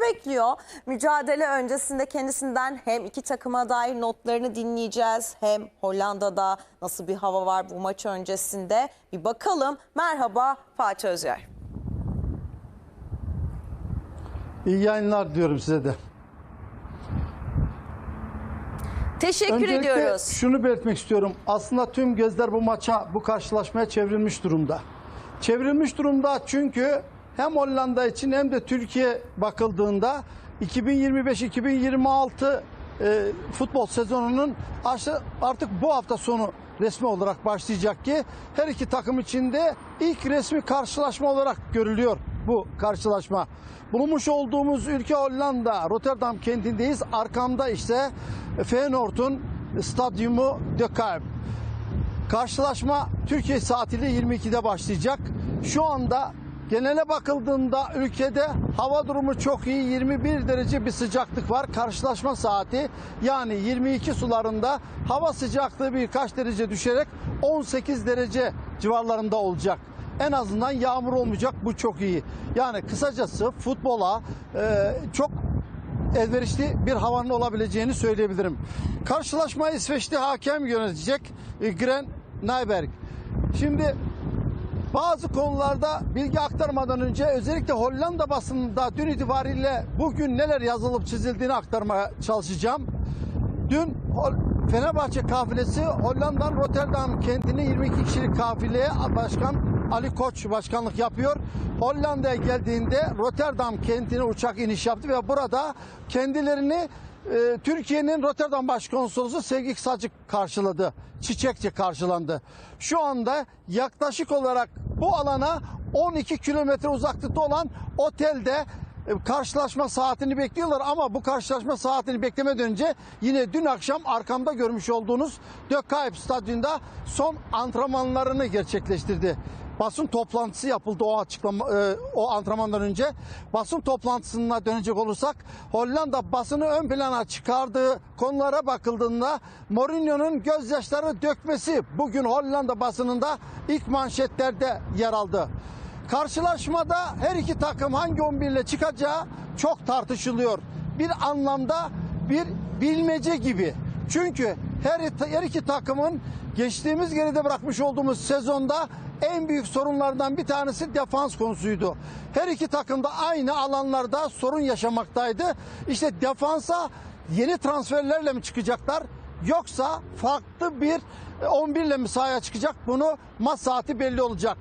bekliyor. Mücadele öncesinde kendisinden hem iki takıma dair notlarını dinleyeceğiz hem Hollanda'da nasıl bir hava var bu maç öncesinde bir bakalım. Merhaba Fatih Özyer. İyi yayınlar diyorum size de. Teşekkür Öncelikle ediyoruz. şunu belirtmek istiyorum. Aslında tüm gözler bu maça, bu karşılaşmaya çevrilmiş durumda. Çevrilmiş durumda çünkü hem Hollanda için hem de Türkiye bakıldığında 2025-2026 e, futbol sezonunun artık bu hafta sonu resmi olarak başlayacak ki her iki takım için de ilk resmi karşılaşma olarak görülüyor bu karşılaşma. Bulunmuş olduğumuz ülke Hollanda, Rotterdam kentindeyiz. Arkamda ise Feyenoord'un stadyumu De Kuip. Karşılaşma Türkiye saatiyle 22'de başlayacak. Şu anda genele bakıldığında ülkede hava durumu çok iyi. 21 derece bir sıcaklık var. Karşılaşma saati yani 22 sularında hava sıcaklığı birkaç derece düşerek 18 derece civarlarında olacak. En azından yağmur olmayacak. Bu çok iyi. Yani kısacası futbola e, çok elverişli bir havanın olabileceğini söyleyebilirim. Karşılaşmayı İsveçli hakem yönetecek e, Gren Nyberg. Şimdi bazı konularda bilgi aktarmadan önce özellikle Hollanda basınında dün itibariyle bugün neler yazılıp çizildiğini aktarmaya çalışacağım. Dün Fenerbahçe kafilesi Hollanda'nın Rotterdam kentine 22 kişilik kafileye başkan Ali Koç başkanlık yapıyor. Hollanda'ya geldiğinde Rotterdam kentine uçak iniş yaptı ve burada kendilerini e, Türkiye'nin Rotterdam Başkonsolosu Sevgi Kısacık karşıladı. Çiçekçe karşılandı. Şu anda yaklaşık olarak bu alana 12 kilometre uzaklıkta olan otelde e, karşılaşma saatini bekliyorlar ama bu karşılaşma saatini beklemeden önce yine dün akşam arkamda görmüş olduğunuz Kuip Stadyumunda son antrenmanlarını gerçekleştirdi. Basın toplantısı yapıldı o açıklama e, o antrenmandan önce. Basın toplantısına dönecek olursak Hollanda basını ön plana çıkardığı konulara bakıldığında Mourinho'nun gözyaşları dökmesi bugün Hollanda basınında ilk manşetlerde yer aldı. Karşılaşmada her iki takım hangi 11 ile çıkacağı çok tartışılıyor. Bir anlamda bir bilmece gibi. Çünkü her, her iki takımın geçtiğimiz geride bırakmış olduğumuz sezonda en büyük sorunlardan bir tanesi defans konusuydu. Her iki takım da aynı alanlarda sorun yaşamaktaydı. İşte defansa yeni transferlerle mi çıkacaklar yoksa farklı bir 11 ile mi sahaya çıkacak bunu maç saati belli olacak.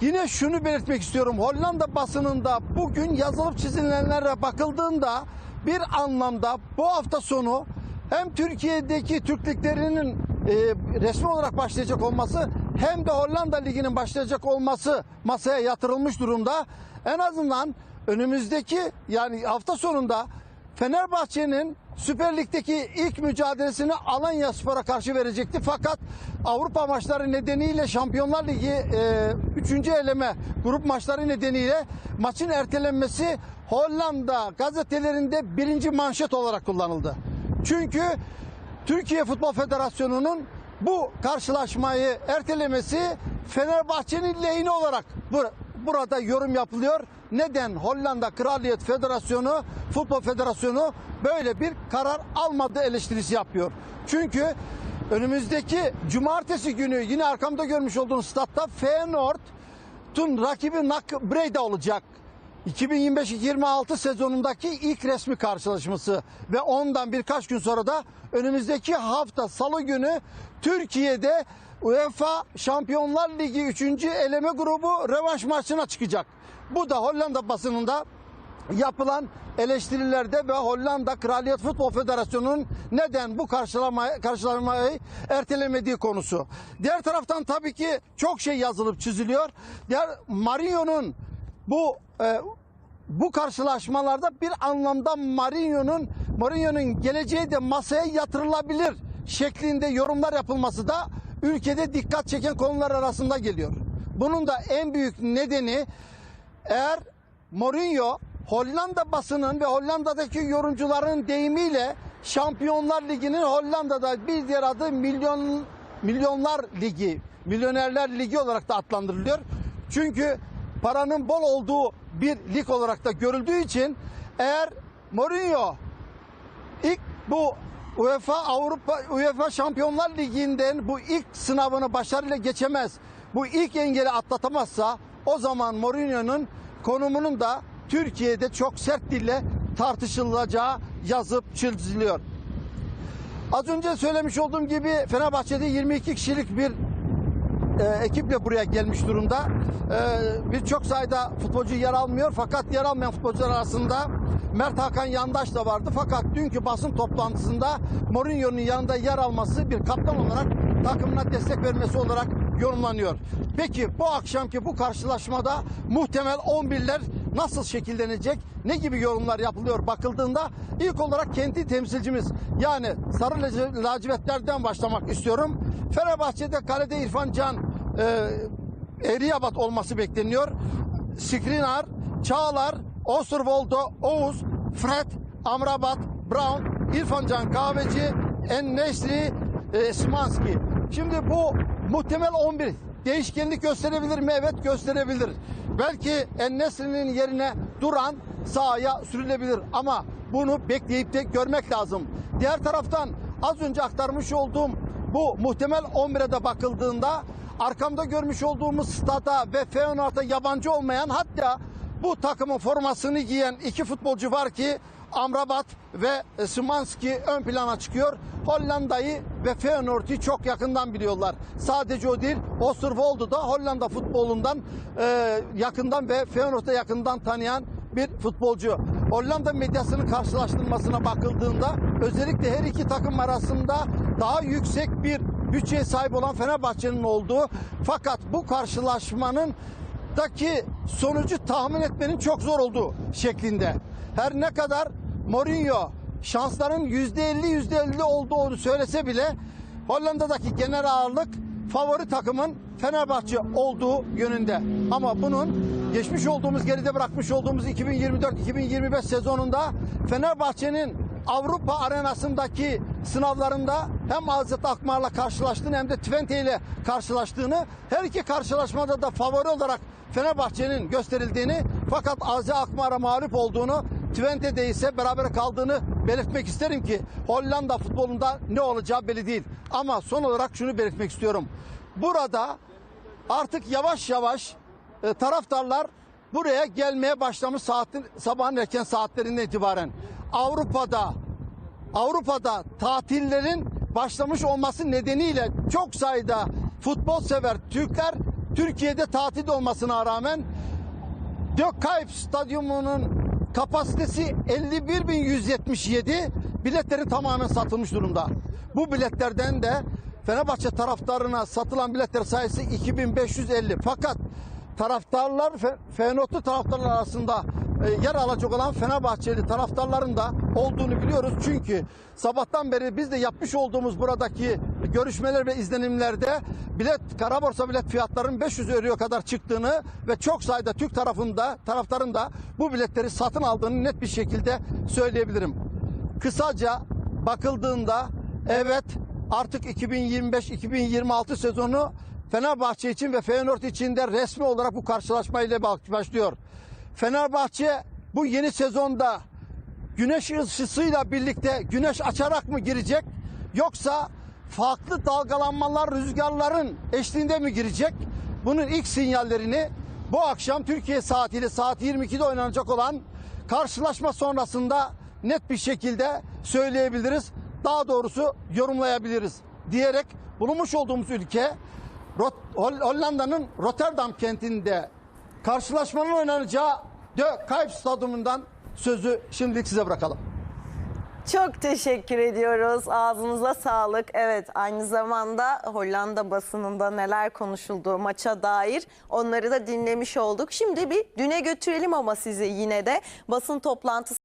Yine şunu belirtmek istiyorum. Hollanda basınında bugün yazılıp çizilenlere bakıldığında bir anlamda bu hafta sonu hem Türkiye'deki Türk liglerinin e, resmi olarak başlayacak olması hem de Hollanda Ligi'nin başlayacak olması masaya yatırılmış durumda. En azından önümüzdeki yani hafta sonunda Fenerbahçe'nin Süper Lig'deki ilk mücadelesini Alanya Spor'a karşı verecekti. Fakat Avrupa maçları nedeniyle Şampiyonlar Ligi 3. eleme grup maçları nedeniyle maçın ertelenmesi Hollanda gazetelerinde birinci manşet olarak kullanıldı. Çünkü Türkiye Futbol Federasyonu'nun bu karşılaşmayı ertelemesi Fenerbahçe'nin lehine olarak bur- burada yorum yapılıyor. Neden Hollanda Kraliyet Federasyonu, Futbol Federasyonu böyle bir karar almadı eleştirisi yapıyor. Çünkü önümüzdeki cumartesi günü yine arkamda görmüş olduğunuz statta Feyenoord'un rakibi NAC Breda olacak. 2025-26 sezonundaki ilk resmi karşılaşması ve ondan birkaç gün sonra da önümüzdeki hafta salı günü Türkiye'de UEFA Şampiyonlar Ligi 3. eleme grubu revanş maçına çıkacak. Bu da Hollanda basınında yapılan eleştirilerde ve Hollanda Kraliyet Futbol Federasyonu'nun neden bu karşılamayı, karşılamayı ertelemediği konusu. Diğer taraftan tabii ki çok şey yazılıp çiziliyor. Diğer Mario'nun bu e, bu karşılaşmalarda bir anlamda Mourinho'nun Mourinho'nun geleceği de masaya yatırılabilir şeklinde yorumlar yapılması da ülkede dikkat çeken konular arasında geliyor. Bunun da en büyük nedeni eğer Mourinho Hollanda basının ve Hollanda'daki yorumcuların deyimiyle Şampiyonlar Ligi'nin Hollanda'da bir diğer adı milyon milyonlar ligi, milyonerler ligi olarak da adlandırılıyor. Çünkü paranın bol olduğu bir lig olarak da görüldüğü için eğer Mourinho ilk bu UEFA Avrupa UEFA Şampiyonlar Ligi'nden bu ilk sınavını başarıyla geçemez. Bu ilk engeli atlatamazsa o zaman Mourinho'nun konumunun da Türkiye'de çok sert dille tartışılacağı yazıp çiziliyor. Az önce söylemiş olduğum gibi Fenerbahçe'de 22 kişilik bir e, ekiple buraya gelmiş durumda. E, Birçok sayıda futbolcu yer almıyor fakat yer almayan futbolcular arasında Mert Hakan Yandaş da vardı. Fakat dünkü basın toplantısında Mourinho'nun yanında yer alması bir kaptan olarak takımına destek vermesi olarak yorumlanıyor. Peki bu akşamki bu karşılaşmada muhtemel 11'ler nasıl şekillenecek? Ne gibi yorumlar yapılıyor bakıldığında ilk olarak kendi temsilcimiz yani Sarı Laci- Lacivertlerden başlamak istiyorum. Fenerbahçe'de kalede İrfan Can e, Eriyabat olması bekleniyor. Skriniar, Çağlar, Osterwolde, Oğuz, Fred, Amrabat, Brown, İrfan Can Kahveci, En-Neşri, e, Szymanski. Şimdi bu muhtemel 11 değişkenlik gösterebilir mi? Evet gösterebilir. Belki En-Neşri'nin yerine Duran sahaya sürülebilir ama bunu bekleyip de görmek lazım. Diğer taraftan az önce aktarmış olduğum bu muhtemel 11'e de bakıldığında arkamda görmüş olduğumuz stada ve Feyenoord'a yabancı olmayan hatta bu takımın formasını giyen iki futbolcu var ki Amrabat ve Szymanski ön plana çıkıyor. Hollanda'yı ve Feyenoord'u çok yakından biliyorlar. Sadece o değil, Osterwolde da Hollanda futbolundan e, yakından ve Feyenoord'da yakından tanıyan bir futbolcu. Hollanda medyasının karşılaştırmasına bakıldığında özellikle her iki takım arasında daha yüksek bir bütçeye sahip olan Fenerbahçe'nin olduğu fakat bu karşılaşmanın daki sonucu tahmin etmenin çok zor olduğu şeklinde. Her ne kadar Mourinho şansların %50 %50 olduğunu söylese bile Hollanda'daki genel ağırlık favori takımın Fenerbahçe olduğu yönünde. Ama bunun geçmiş olduğumuz geride bırakmış olduğumuz 2024-2025 sezonunda Fenerbahçe'nin Avrupa arenasındaki sınavlarında hem Azet Akmar'la karşılaştığını hem de Twente ile karşılaştığını her iki karşılaşmada da favori olarak Fenerbahçe'nin gösterildiğini fakat Azet Akmar'a mağlup olduğunu Twente'de ise beraber kaldığını belirtmek isterim ki Hollanda futbolunda ne olacağı belli değil. Ama son olarak şunu belirtmek istiyorum. Burada artık yavaş yavaş e, taraftarlar buraya gelmeye başlamış saatin, sabahın erken saatlerinden itibaren. Avrupa'da Avrupa'da tatillerin başlamış olması nedeniyle çok sayıda futbol sever Türkler Türkiye'de tatil olmasına rağmen Dökkayıp Stadyumu'nun kapasitesi 51.177 biletleri tamamen satılmış durumda. Bu biletlerden de Fenerbahçe taraftarına satılan biletler sayısı 2550. Fakat taraftarlar Fe- Feyenoordlu taraftarlar arasında e, yer alacak olan Fenerbahçeli taraftarların da olduğunu biliyoruz. Çünkü sabahtan beri biz de yapmış olduğumuz buradaki görüşmeler ve izlenimlerde bilet kara borsa bilet fiyatlarının 500 euroya kadar çıktığını ve çok sayıda Türk tarafında taraftarın da bu biletleri satın aldığını net bir şekilde söyleyebilirim. Kısaca bakıldığında evet artık 2025-2026 sezonu Fenerbahçe için ve Feyenoord için de resmi olarak bu karşılaşmayla başlıyor. Fenerbahçe bu yeni sezonda güneş ışısıyla birlikte güneş açarak mı girecek yoksa farklı dalgalanmalar rüzgarların eşliğinde mi girecek? Bunun ilk sinyallerini bu akşam Türkiye saatiyle saat 22'de oynanacak olan karşılaşma sonrasında net bir şekilde söyleyebiliriz. Daha doğrusu yorumlayabiliriz diyerek bulunmuş olduğumuz ülke Hollanda'nın Rotterdam kentinde karşılaşmanın oynanacağı De Kuip Stadyumundan sözü şimdilik size bırakalım. Çok teşekkür ediyoruz. Ağzınıza sağlık. Evet aynı zamanda Hollanda basınında neler konuşulduğu maça dair onları da dinlemiş olduk. Şimdi bir düne götürelim ama sizi yine de basın toplantısı